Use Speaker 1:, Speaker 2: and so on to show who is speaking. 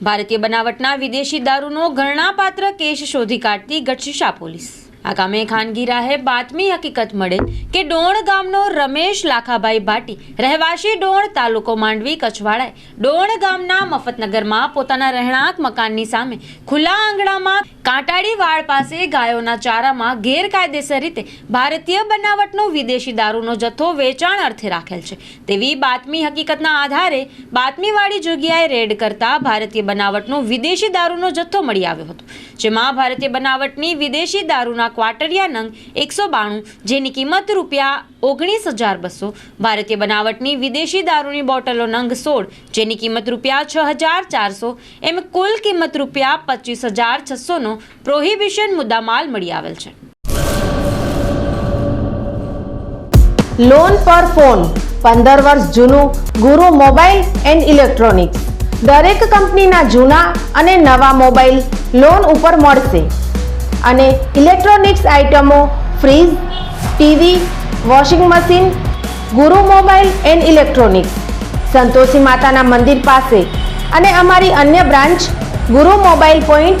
Speaker 1: ભારતીય બનાવટના વિદેશી દારૂનો ગણનાપાત્ર કેસ શોધી કાઢતી ગઢશીશા પોલીસ. આ કામે ખાનગી રાહે બાતમી હકીકત મળે કે ડોણ ગામનો રમેશ લાખાભાઈ ભાટી રહેવાસી ડોણ તાલુકો માંડવી કચ્છવાળાએ ડોણ ગામના મફતનગરમાં પોતાના રહેણાંક મકાનની સામે ખુલ્લા આંગણામાં કાંટાળી વાડ પાસે ગાયોના ચારામાં ગેરકાયદેસર રીતે ભારતીય બનાવટનો વિદેશી દારૂનો જથ્થો વેચાણ અર્થે રાખેલ છે. તેવી બાતમી હકીકતના આધારે બાતમીવાળી જગ્યાએ રેડ કરતા ભારતીય બનાવટનો વિદેશી દારૂનો જથ્થો મળી આવ્યો હતો, જેમાં ભારતીય બનાવટની વિદેશી દારૂના ક્વાટરિયા નંગ એકસો બાણું, જેની કિંમત રૂપિયા ઓગણીસ હજાર બસો, ભારતીય બનાવટની વિદેશી દારૂની બોટલો નંગ સોળ, જેની કિંમત રૂપિયા છ હજાર ચારસો, એમ કુલ કિંમત રૂપિયા પચીસ હજાર છસોનો પ્રોહિબિશન મુદ્દામાલ મળી આવેલ છે.
Speaker 2: લોન પર ફોન પંદર વર્ષ જૂનું ગુરુ મોબાઈલ એન્ડ ઇલેક્ટ્રોનિક્સ. દરેક કંપનીના જૂના અને નવા મોબાઈલ લોન ઉપર મળશે. અને ઇલેક્ટ્રોનિક્સ આઇટમો fridge, TV, washing machine, Guru mobile and electronics. Santoshi માતાના મંદિર પાસે. અને અમારી અન્ય branch, Guru mobile point